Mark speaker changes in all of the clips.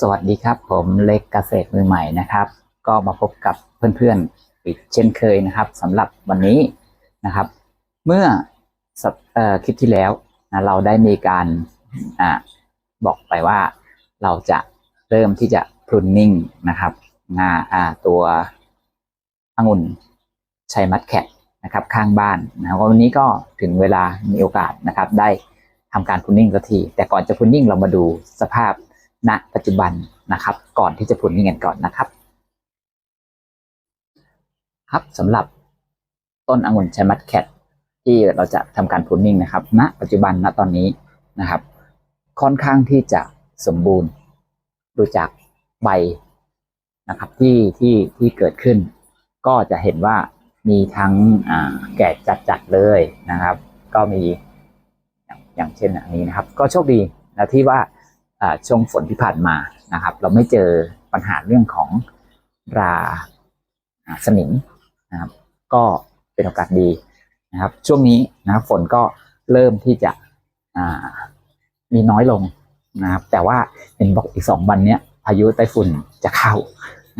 Speaker 1: สวัสดีครับ ผมเล็กเกษตรมือใหม่นะครับ ก็มาพบกับเพื่อนๆอีกเช่นเคยนะครับสำหรับวันนี้นะครับ เมื่ออคลิปที่แล้วนะเราได้มีการอบอกไปว่าเราจะเริ่มที่จะพรุนนิ่งนะครับงาตัวองุ่นชัยมัดแคทนะครับข้างบ้านนะครับวันนี้ก็ถึงเวลามีโอกาสนะครับ ได้ทำการพรุนนิ่งสักทีแต่ก่อนจะพรุนนิ่งเรามาดูสภาพ ณปัจจุบันนะครับ ก่อนที่จะพูดนิ่งกันก่อนนะครับ ครับสำหรับต้นองุ่นชมัดแคทที่เราจะทำการพูดนิ่งนะครับ ณ ปัจจุบันณตอนนี้นะครับ ค่อนข้างที่จะสมบูรณ์ดูจากใบนะครับที่ที่ที่เกิดขึ้น ก็จะเห็นว่ามีทั้งแก่จัดๆเลยนะครับ ก็มีอย่างเช่นอันนี้นะครับ ก็โชคดีนะที่ว่า ช่วงฝนที่ผ่านมานะครับ เราไม่เจอปัญหาเรื่องของราสนิมนะครับ ก็เป็นโอกาสดีนะครับ ช่วงนี้นะครับฝนก็เริ่มที่จะมีน้อยลงนะครับ แต่ว่าเห็นบอกอีกสองวันเนี้ยพายุไต้ฝุ่นจะเข้า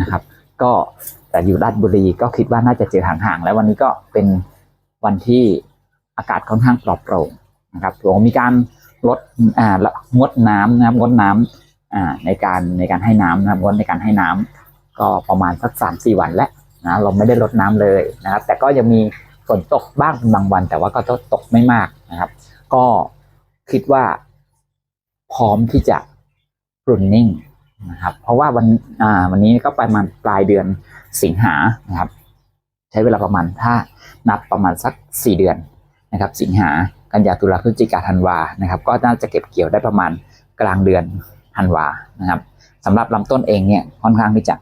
Speaker 1: นะครับ ก็แต่อยู่ราชบุรีก็คิดว่าน่าจะเจอห่างๆแล้ววันนี้ก็เป็นวันที่อากาศค่อนข้างปลอดโปร่งนะครับผมมีการ ลดอ่างดน้ำนะครับงดน้ำอ่าในการในการให้น้ำนะครับงดในการให้น้ำก็ประมาณสักสามสี่วันแล้วนะเราไม่ได้ลดน้ำเลยนะครับ แต่ก็ยังมีฝนตกบ้างเป็นบางวัน แต่ว่าก็ตกไม่มากนะครับ ก็คิดว่า พร้อมที่จะรุนนิ่งนะครับ เพราะว่าวันอ่าวันนี้ก็ประมาณปลายเดือนสิงหานะครับ ใช้เวลาประมาณถ้านับประมาณสักสี่เดือนนะครับ สิงหา กันยาตุลาพฤศจิกาธันวานะครับ ก็น่าจะเก็บเกี่ยวได้ประมาณกลางเดือนธันวานะครับสำหรับลำต้นเองเนี่ยค่อนข้างที่จะ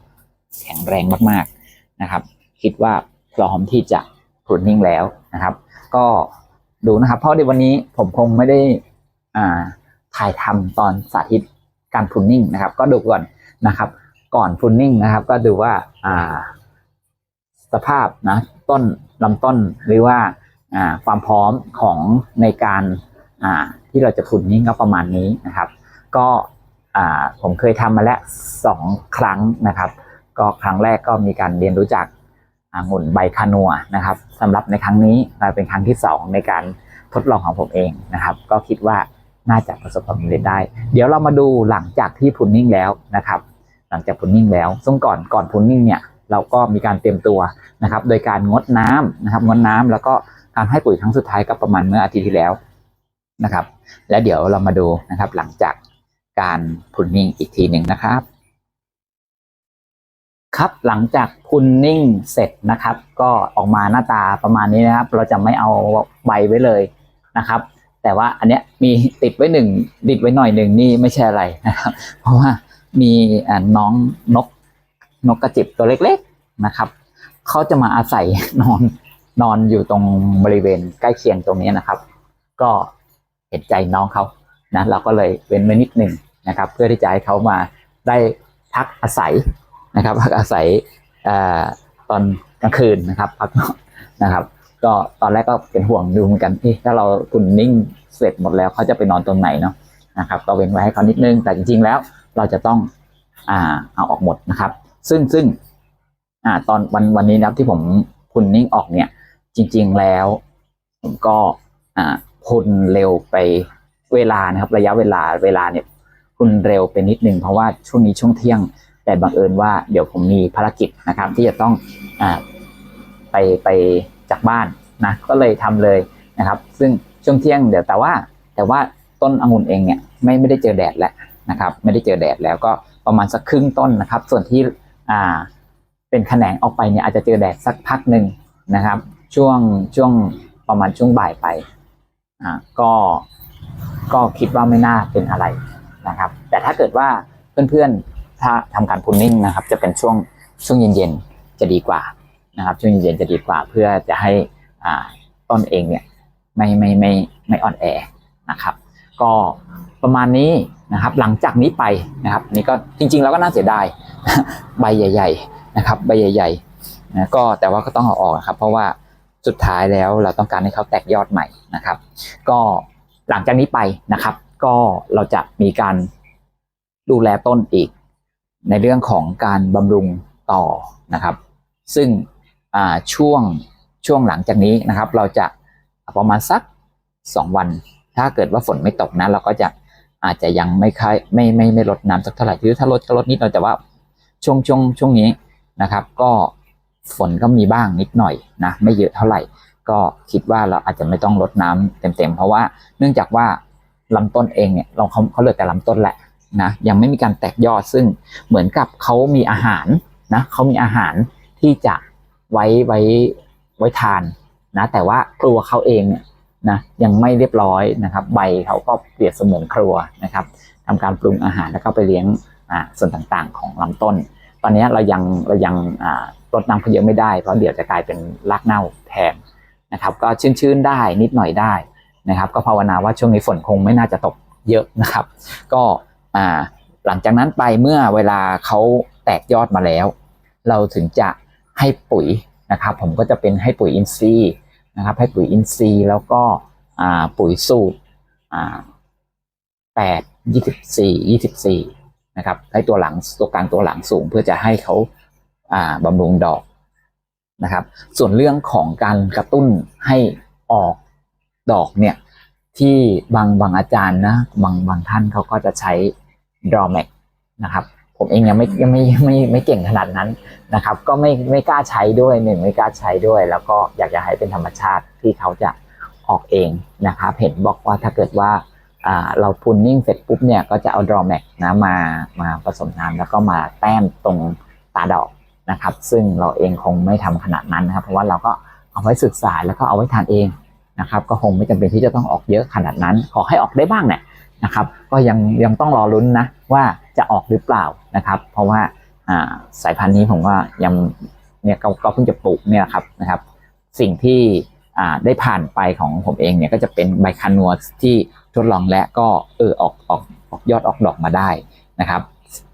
Speaker 1: แข็งแรงมากๆนะครับ คิดว่าพร้อมที่จะพรุนนิ่งแล้วนะครับ ก็ดูนะครับ เพราะในวันนี้ผมคงไม่ได้อ่าถ่ายทำตอนสาธิตการพรุนนิ่งนะครับ ก็ดูก่อนนะครับ ก่อนพรุนนิ่งนะครับ ก็ดูว่าอ่าสภาพนะต้นลำต้นหรือว่า ความพร้อมของในการที่เราจะพุนนิ่งก็ประมาณนี้นะครับ ก็ผมเคยทำมาแล้วสองครั้งนะครับ ก็ครั้งแรกก็มีการเรียนรู้จักองุ่นใบคานัวนะครับสำหรับในครั้งนี้มาเป็นครั้งที่สองในการทดลองของผมเองนะครับ ก็คิดว่าน่าจะประสบความสำเร็จได้ เดี๋ยวเรามาดูหลังจากที่พุนนิ่งแล้วนะครับ หลังจากพุนนิ่งแล้วซึ่งก่อนก่อนพุนนิ่งเนี่ยเราก็มีการเตรียมตัวนะครับ โดยการงดน้ำนะครับงดน้ำแล้วก็ การให้ปุ๋ยครั้งสุดท้ายก็ประมาณเมื่ออาทิตย์ที่แล้วนะครับ และเดี๋ยวเรามาดูนะครับ หลังจากการพุนนิ่งอีกทีหนึ่งนะครับ ครับหลังจากพุนนิ่งเสร็จนะครับ ก็ออกมาหน้าตาประมาณนี้นะครับ เราจะไม่เอาใบไว้เลยนะครับ แต่ว่าอันเนี้ยมีติดไว้หนึ่งติดไว้หน่อยหนึ่งนี่ไม่ใช่อะไรนะครับ เพราะว่ามีน้องนกนกกระจิบตัวเล็ก ๆนะครับเขาจะมาอาศัยนอน นอนอยู่ตรงบริเวณใกล้เคียงตรงนี้นะครับ ก็เห็นใจน้องเขานะเราก็เลยเว้นไว้นิดหนึ่งนะครับ เพื่อที่จะให้เขามาได้พักอาศัยนะครับพักอาศัยอ่อตอนกลางคืนนะครับพักนอนนะครับ ก็ตอนแรกก็เป็นห่วงดูเหมือนกันเอ๊ะถ้าเราคุณนิ่งเสร็จหมดแล้วเขาจะไปนอนตรงไหนเนาะนะครับ ก็เว้นไว้ให้เขานิดนึง แต่จริงๆแล้วเราจะต้องอ่าเอาออกหมดนะครับ ซึ่งซึ่งอ่าตอนวันวันนี้นะที่ผมคุณนิ่งออกเนี่ย จริง ๆแล้ว ผมก็คุณเร็วไปเวลานะครับ ระยะเวลาเวลาเนี่ย คุณเร็วไปนิดนึงเพราะว่าช่วงนี้ช่วงเที่ยง แต่บังเอิญว่าเดี๋ยวผมมีภารกิจนะครับ ที่จะต้องอไปไปจากบ้านนะก็เลยทำเลยนะครับ ซึ่งช่วงเที่ยงเดี๋ยวแต่ว่า แต่ว่าต้นองุ่นเองเนี่ยไม่ไม่ได้เจอแดดแล้วนะครับ ไม่ได้เจอแดดแล้วก็ประมาณสักครึ่งต้นนะครับ ส่วนที่อ่าเป็นแขนงออกไปเนี่ยอาจจะเจอแดดสักพักหนึ่งนะครับ ช่วงช่วงประมาณช่วงบ่ายไปอ่าก็ก็คิดว่าไม่น่าเป็นอะไรนะครับ แต่ถ้าเกิดว่าเพื่อนๆถ้าทำการพุนนิ่งนะครับ จะเป็นช่วงช่วงเย็นๆจะดีกว่านะครับ ช่วงเย็นๆจะดีกว่า เพื่อจะให้อ่าต้นเองเนี่ยไม่ไม่ไม่ไม่อ่อนแอนะครับ ก็ประมาณนี้นะครับ หลังจากนี้ไปนะครับนนี้ก็จริงๆ แล้วก็น่าเสียดายใบใหญ่ ๆ นะครับ ใบใหญ่ๆนะก็แต่ว่าก็ต้องเอาออกนะครับ เพราะว่า สุดท้ายแล้วเราต้องการให้เขาแตกยอดใหม่นะครับ ก็หลังจากนี้ไปนะครับ ก็เราจะมีการดูแลต้นอีก ในเรื่องของการบำรุงต่อนะครับ ซึ่งช่วงช่วงหลังจากนี้นะครับ เราจะประมาณสักสองวัน ถ้าเกิดว่าฝนไม่ตกนะ เราก็จะอาจจะยังไม่ค่อยไม่ไม่ไม่ลดน้ำสักเท่าไหร่คือถ้าลดก็ลดนิดหน่อยแต่ว่าช่วงช่วงช่วงนี้นะครับ ก็ ฝนก็มีบ้างนิดหน่อยนะ ไม่เยอะเท่าไหร่ ก็คิดว่าเราอาจจะไม่ต้องลดน้ำเต็มๆ เพราะว่าเนื่องจากว่าลำต้นเองเนี่ยเราเขาเขาเหลือแต่ลำต้นแหละนะยังไม่มีการแตกยอดซึ่งเหมือนกับเขามีอาหารนะเขามีอาหารที่จะไว้ไว้ไว้ทานนะแต่ว่าครัวเขาเองเนี่ยนะยังไม่เรียบร้อยนะครับ ใบเขาก็เปรียบเสมือนครัวนะครับทำการปรุงอาหารแล้วก็ไปเลี้ยงอ่าส่วนต่างๆ ของลำต้น ตอนนี้เรายังเรายังอ่ารดน้ำเขาเยอะไม่ได้เพราะเดี๋ยวจะกลายเป็นรากเน่าแทนนะครับก็ชื้นๆได้นิดหน่อยได้นะครับ ก็ภาวนาว่าช่วงนี้ฝนคงไม่น่าจะตกเยอะนะครับ ก็หลังจากนั้นไปเมื่อเวลาเขาแตกยอดมาแล้ว เราถึงจะให้ปุ๋ยนะครับ ผมก็จะเป็นให้ปุ๋ยอินทรีย์นะครับ ให้ปุ๋ยอินทรีย์แล้วก็ปุ๋ยสูตรแปดยี่สิบสี่ยี่สิบสี่ นะครับให้ตัวหลังตัวกลางตัวหลังสูง เพื่อจะให้เขาอาบำรุงดอกนะครับ ส่วนเรื่องของการกระตุ้นให้ออกดอกเนี่ยที่บางบางอาจารย์นะบางบางท่านเขาก็จะใช้ drawback นะครับ ผมเองยังไม่ยังไม่ไม่ไม่เก่งขนาดนั้นนะครับ ก็ไม่ไม่กล้าใช้ด้วยหนึ่งไม่กล้าใช้ด้วย แล้วก็อยากจะให้เป็นธรรมชาติที่เขาจะออกเองนะครับ เห็นบอกว่าถ้าเกิดว่า เราพุนนิ่งเสร็จปุ๊บเนี่ยก็จะเอา drawback นะมามาผสมน้ำแล้วก็มาแต้มตรงตาดอกนะครับ ซึ่งเราเองคงไม่ทำขนาดนั้นนะครับ เพราะว่าเราก็เอาไว้ศึกษาแล้วก็เอาไว้ทานเองนะครับ ก็คงไม่จำเป็นที่จะต้องออกเยอะขนาดนั้น ขอให้ออกได้บ้างเนี่ยนะครับ ก็ยังยังต้องรอลุ้นนะว่าจะออกหรือเปล่านะครับ เพราะว่าสายพันธุ์นี้ผมว่ายังเนี่ยก็เพิ่งจะปลูกเนี่ยครับนะครับ สิ่งที่ได้ผ่านไปของผมเองเนี่ยก็จะเป็นใบคานัวที่ ทดลองและก็เออออกออกออกยอดออกดอกมาได้นะครับ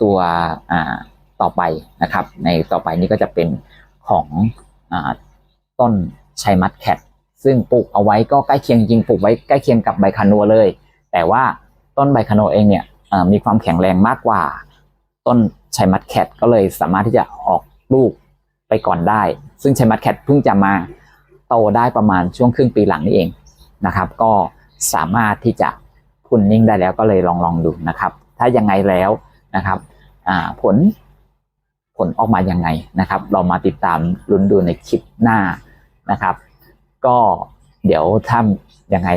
Speaker 1: ตัวอ่าต่อไปนะครับ ในต่อไปนี้ก็จะเป็นของอต้นชัยมัดแคทซึ่งปลูกเอาไว้ก็ใกล้เคียงจริงปลูกไว้ใกล้เคียงกับใบคานัวเลย แต่ว่าต้นใบคานัวเองเนี่ยมีความแข็งแรงมากกว่า ต้นชัยมัดแคทก็เลยสามารถที่จะออกลูกไปก่อนได้ ซึ่งชัยมัดแคทเพิ่งจะมาโตได้ประมาณช่วงครึ่งปีหลังนี่เองนะครับ ก็ สามารถที่จะพุนนิ่งได้แล้วก็เลยลองลองดูนะครับ ถ้ายังไงแล้วนะครับผลผลออกมายังไงนะครับ เรามาติดตามลุ้นดูในคลิปหน้านะครับ ก็เดี๋ยวถ้ายังไง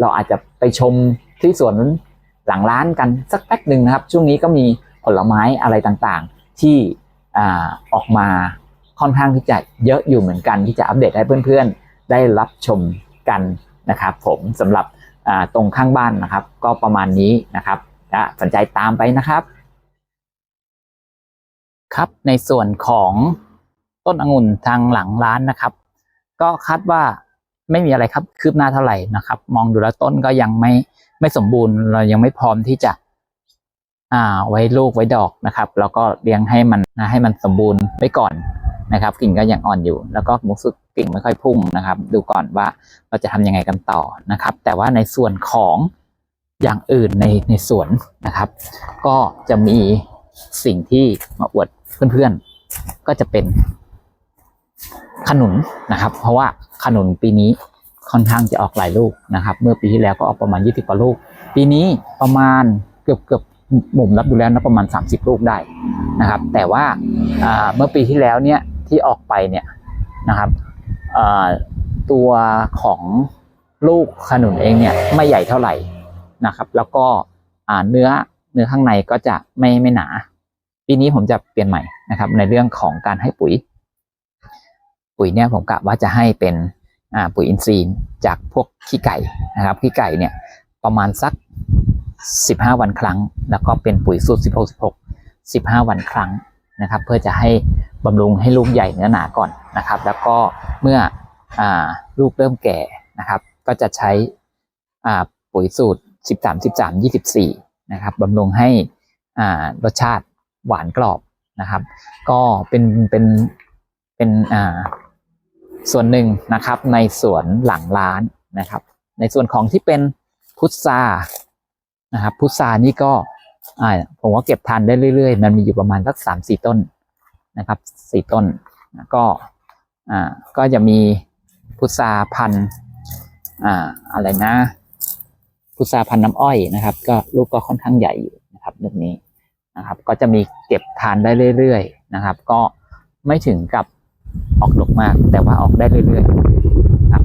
Speaker 1: เราอาจจะไปชมที่สวนหลังร้านกันสักแป๊บหนึ่งนะครับ ช่วงนี้ก็มีผลไม้อะไรต่างๆ ที่อออกมาค่อนข้างที่จะเยอะอยู่เหมือนกันที่จะอัปเดตให้เพื่อนๆ ได้รับชมกันนะครับ ผมสำหรับ ตรงข้างบ้านนะครับ ก็ประมาณนี้นะครับสนใจตามไปนะครับ ครับในส่วนของต้นองุ่นทางหลังร้านนะครับ ก็คาดว่าไม่มีอะไรครับคืบหน้าเท่าไหร่นะครับ มองดูแล้วต้นก็ยังไม่ไม่สมบูรณ์ เรายังไม่พร้อมที่จะอ่าไว้ลูกไว้ดอกนะครับ แล้วก็เลี้ยงให้มันนะให้มันสมบูรณ์ไว้ก่อน นะครับกิ่งก็ยังอ่อนอยู่ แล้วก็รู้สึกกิ่งไม่ค่อยพุ่งนะครับ ดูก่อนว่าเราจะทำยังไงกันต่อนะครับ แต่ว่าในส่วนของอย่างอื่นในในสวนนะครับ ก็จะมีสิ่งที่มาอวดเพื่อนๆ ก็จะเป็นขนุนนะครับ เพราะว่าขนุนปีนี้ค่อนข้างจะออกหลายลูกนะครับ เมื่อปีที่แล้วก็ออกประมาณ 20กว่าลูก ปีนี้ประมาณเกือบเกือบหมุมรับดูแล้วนะประมาณ 30 ลูกได้นะครับ แต่ว่าเมื่อปีที่แล้วเนี่ย ที่ออกไปเนี่ยนะครับตัวของลูกขนุนเองเนี่ยไม่ใหญ่เท่าไหร่นะครับ แล้วก็เนื้อเนื้อข้างในก็จะไม่ไม่หนา ปีนี้ผมจะเปลี่ยนใหม่นะครับ ในเรื่องของการให้ปุ๋ย ปุ๋ยเนี่ยผมกะว่าจะให้เป็นปุ๋ยอินทรีย์จากพวกขี้ไก่นะครับขี้ไก่เนี่ยประมาณสัก 15 วันครั้ง แล้วก็เป็นปุ๋ยสูตร16 16 15 วันครั้ง นะครับ เพื่อจะให้บำรุงให้ลูกใหญ่เนื้อหนาก่อนนะครับ แล้วก็เมื่ออลูกเริ่มแก่นะครับ ก็จะใช้ปุ๋ยสูตร 13 13 24นะครับบำรุงให้รสชาติหวานกรอบนะครับ ก็เป็นเป็นเป็นส่วนหนึ่งนะครับในสวนหลังร้านนะครับ ในส่วนของที่เป็นพุทรานะครับพุทรานี่ก็ อ่าผมว่าเก็บทานได้เรื่อยๆ มันมีอยู่ประมาณสักสามสี่ต้นนะครับสี่ต้นก็อ่าก็จะมีพุทราพันธ์อ่าอะไรนะ พุทราพันธ์น้ำอ้อยนะครับ ก็ลูกก็ค่อนข้างใหญ่อยู่นะครับลูกนี้นะครับ ก็จะมีเก็บทานได้เรื่อยๆนะครับ ก็ไม่ถึงกับออกดอกมาก แต่ว่าออกได้เรื่อยๆครับ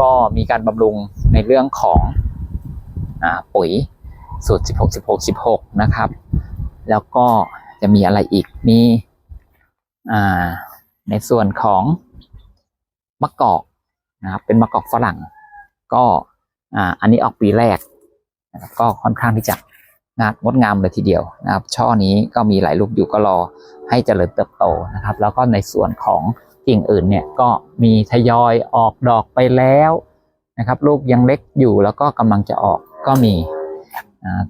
Speaker 1: ก็มีการบำรุงในเรื่องของอ่าปุ๋ย สูตร 16 16 16 นะครับ แล้วก็จะมีอะไรอีก มีในส่วนของมะกอกนะครับ เป็นมะกอกฝรั่ง ก็อันนี้ออกปีแรกนะครับก็ค่อนข้างที่จะงดงดงามเลยทีเดียวนะครับ ช่อนี้ก็มีหลายลูกอยู่ก็รอให้เจริญเติบโตนะครับ แล้วก็ในส่วนของกิ่งอื่นเนี่ยก็มีทยอยออกดอกไปแล้วนะครับ ลูกยังเล็กอยู่แล้วก็กำลังจะออกก็มี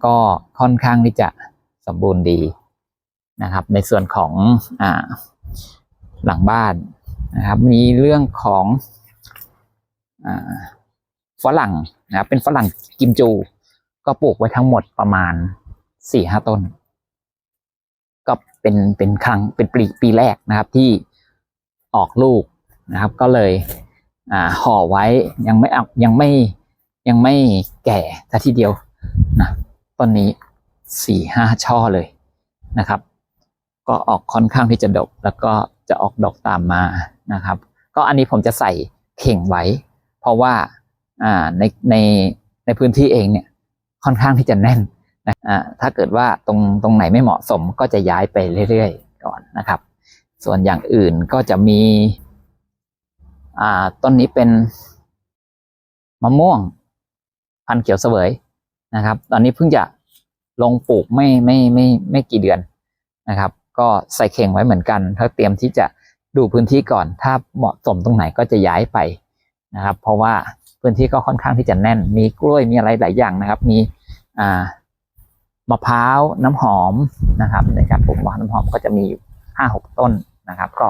Speaker 1: ก็ค่อนข้างที่จะสมบูรณ์ดีนะครับ ในส่วนของอหลังบ้านนะครับ มีเรื่องของอฝรั่งนะครับเป็นฝรั่งกิมจู ก็ปลูกไว้ทั้งหมดประมาณสี่ห้าต้น ก็เป็นเป็นครั้งเป็นปีปีแรกนะครับที่ออกลูกนะครับ ก็เลยอ่าห่อไว้ยังไม่เอายังไม่ยังไม่แก่ซะทีเดียว ต้นนี้สี่ห้าช่อเลยนะครับ ก็ออกค่อนข้างที่จะดก แล้วก็จะออกดอกตามมานะครับ ก็อันนี้ผมจะใส่เข่งไว้ เพราะว่าอ่าในในในพื้นที่เองเนี่ยค่อนข้างที่จะแน่นนะอ่าถ้าเกิดว่าตรงตรงไหนไม่เหมาะสมก็จะย้ายไปเรื่อยๆก่อนนะครับ ส่วนอย่างอื่นก็จะมีอ่าต้นนี้เป็นมะม่วง พันเขียวเสวย นะครับ ตอนนี้เพิ่งจะลงปลูกไม่ไม่ไม่ไม่กี่เดือนนะครับ ก็ใส่เข่งไว้เหมือนกัน ถ้าเตรียมที่จะดูพื้นที่ก่อน ถ้าเหมาะสมตรงไหนก็จะย้ายไปนะครับ เพราะว่าพื้นที่ก็ค่อนข้างที่จะแน่น มีกล้วยมีอะไรหลายอย่างนะครับ มีอ่ามะพร้าวน้ำหอมนะครับในการปลูกมะพร้าวน้ำหอมก็จะมีอยู่ห้าหกต้นนะครับ ก็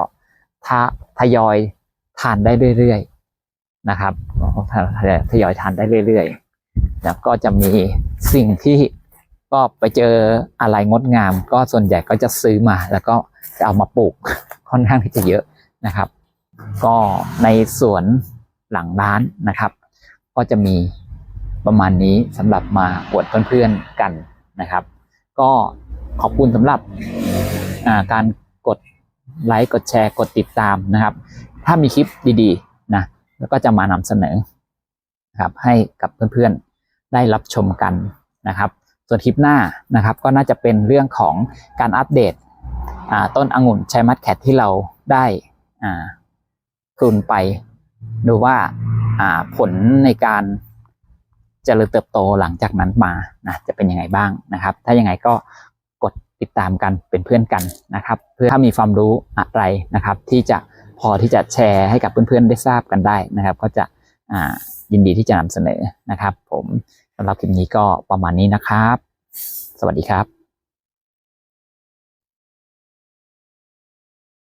Speaker 1: ทะทยอยทานได้เรื่อยๆนะครับทยอยทานได้เรื่อยๆ แล้วก็จะมีสิ่งที่ก็ไปเจออะไรงดงาม ก็ส่วนใหญ่ก็จะซื้อมา แล้วก็จะเอามาปลูกค่อนข้างที่จะเยอะนะครับ ก็ในสวนหลังร้านนะครับ ก็จะมีประมาณนี้สำหรับมาอวดเพื่อนๆกันนะครับ ก็ขอบคุณสำหรับาการกดไลค์กดแชร์กดติดตามนะครับ ถ้ามีคลิปดีๆนะแล้วก็จะมานำเสนอนะครับให้กับเพื่อนๆ ได้รับชมกันนะครับ ส่วนคลิปหน้านะครับก็น่าจะเป็นเรื่องของการอัปเดตต้นองุ่นชัยมัดแคทที่เราได้อ่าคลุนไปดูว่าผลในการเจริญเติบโตหลังจากนั้นมานะจะเป็นยังไงบ้างนะครับ ถ้ายังไงก็กดติดตามกันเป็นเพื่อนกันนะครับ เพื่อถ้ามีความรู้อะไรนะครับ ที่จะพอที่จะแชร์ให้กับเพื่อนๆได้ทราบกันได้นะครับ ก็จะยินดีที่จะนำเสนอนะครับ ผม สำหรับคลิปนี้ก็ประมาณนี้นะครับ สวัสดีครับ